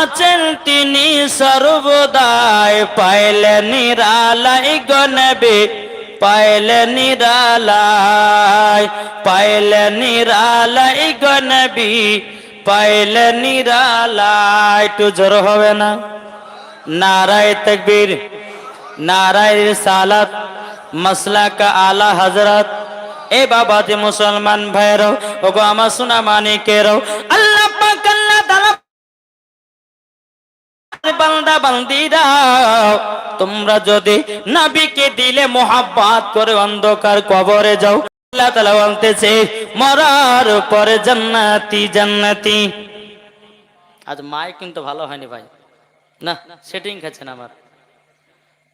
আছেন তিনি সর্বদাই। পাইলে নিরালাই গনবে পাইলে নিরালাই পাইলে নিরালাই গনবি পাইলে নিরালাই। একটু জোর হবে না? নারায় তকবীর, নারায় সালাত মসলা কা আলা হজরত এ বাবা মুসলমান ভাইরাও ওগো আমার সোনা মানিকেরাও আল্লাহ বান্দা বান্দিরাও তোমরা যদি নবীকে দিলে মোহাব্বত করে অন্ধকার কবরে যাও, আল্লাহ তাআলা বলতেছে, মরার পরে জান্নাতি জান্নাতি। আজ মাইক কিন্তু ভালো হয়নি ভাই। না, সেটিং খাচ্ছেন আমার।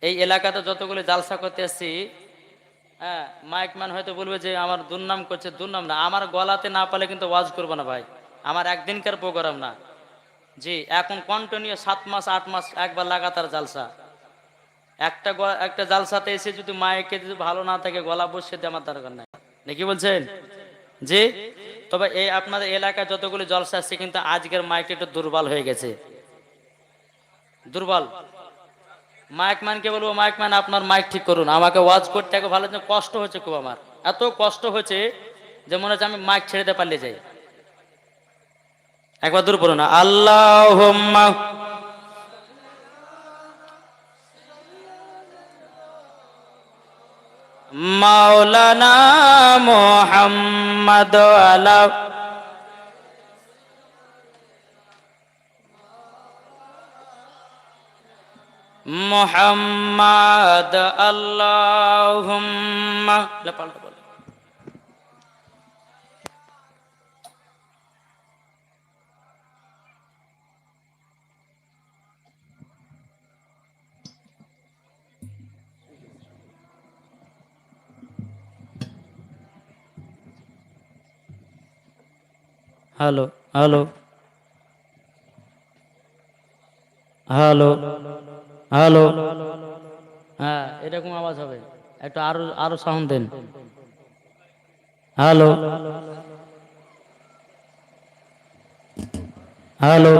এই এলাকাতে যতগুলো জালসা করতে আসছি হ্যাঁ মাইক ম্যান হয়তো বলবে যে আমার দুর্নাম করছে, দুর্নাম না। আমার গলাতে না পালে কিন্তু ওয়াজ করব না ভাই। আমার একদিনকার প্রোগ্রাম না। জি, এখন কন্টিনিউ সাত মাস, আট মাস, একবার লাগাতার জালসা। একটা একটা জালসাতে এসে যদি মাইকে যদি ভালো না থাকে, গলা বসে আমার দরকার নাই। নাকি বলছেন? জি? তবে এই আপনাদের এলাকায় যতগুলো জলসা আসছে কিন্তু আজকের মাইক একটু দুর্বল হয়ে গেছে। দুর্বল। মাইক ম্যানকে বলব, মাইক ম্যান আপনার মাইক ঠিক করুন। আমাকে ওয়াজ করতে ভালো কষ্ট হচ্ছে খুব আমার। এত কষ্ট হচ্ছে যে মনে হচ্ছে আমি মাইক ছেড়ে দিতে পারলে যাই। একবার দূর পড়ুন আল্লাহ মাওলানা মোহাম্মদ আলা। মোহাম্মদ আল্লাহুম্মা। লে পাল্টা বলো। হ্যালো হ্যালো হ্যালো হ্যালো হ্যাঁ এরকম আওয়াজ হবে। একটু আরও আরও সাউন্ড দেন। Hello hello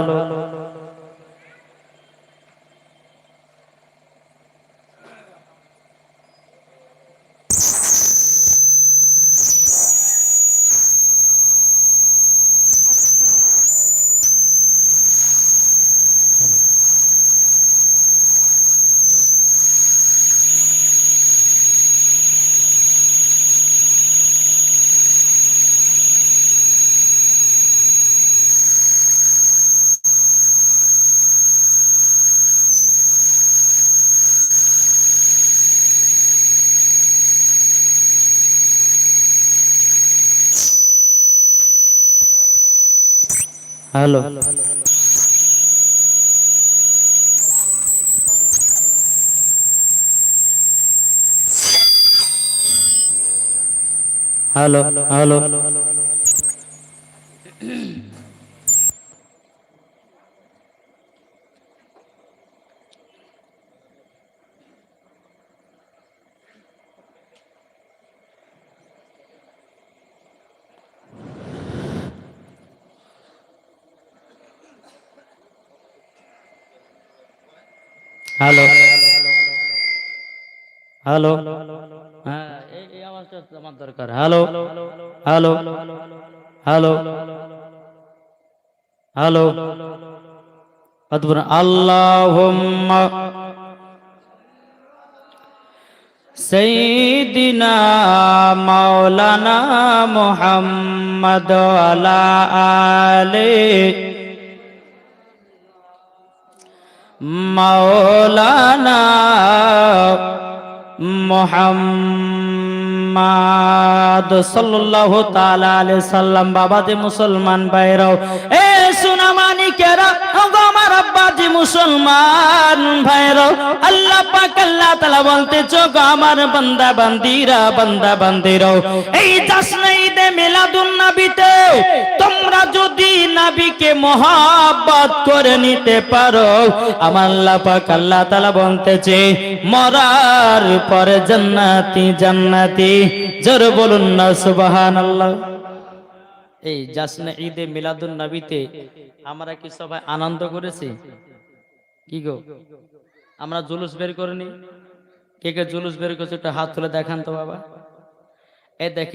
hello hello hello hello hello হ্যাঁ এই এই আওয়াজটা আমার দরকার হ্যালো হ্যালো হ্যালো হ্যালো অদ্ভুত আল্লাহুম্মা سيدنا مولانا محمد وعلى آله মাওলানা মোহাম্মদ সাল্লাল্লাহু তাআলা আলাইহি সাল্লাম বাবাজি মুসলমান ভাইরাও এ সোনা মুসলমান ভাইরাও আল্লাহ পাক আল্লাহ তাআলা বলতে চোখ আমার বান্দা বান্দিরা, বান্দা বান্দিরাও এই জাসনে ঈদে মিলাদুন নবীতে, তোমরা যদি নবীকে মহাব্বত করে নিতে পারো, আমার আল্লাহ পাক আল্লাহ তাআলা বলতেছে, মরার পরে জান্নাতি জান্নাতি, জোর বলুন না, সুবহানাল্লাহ। এই জাসনে ঈদে মিলাদুন নবীতে, আমরা কি সবাই আনন্দ করেছি? কি গো? আমরা জুলুস বের করিনি। কে কে জুলুস বের করছে একটা হাত তুলে দেখান তো বাবা। এ দেখে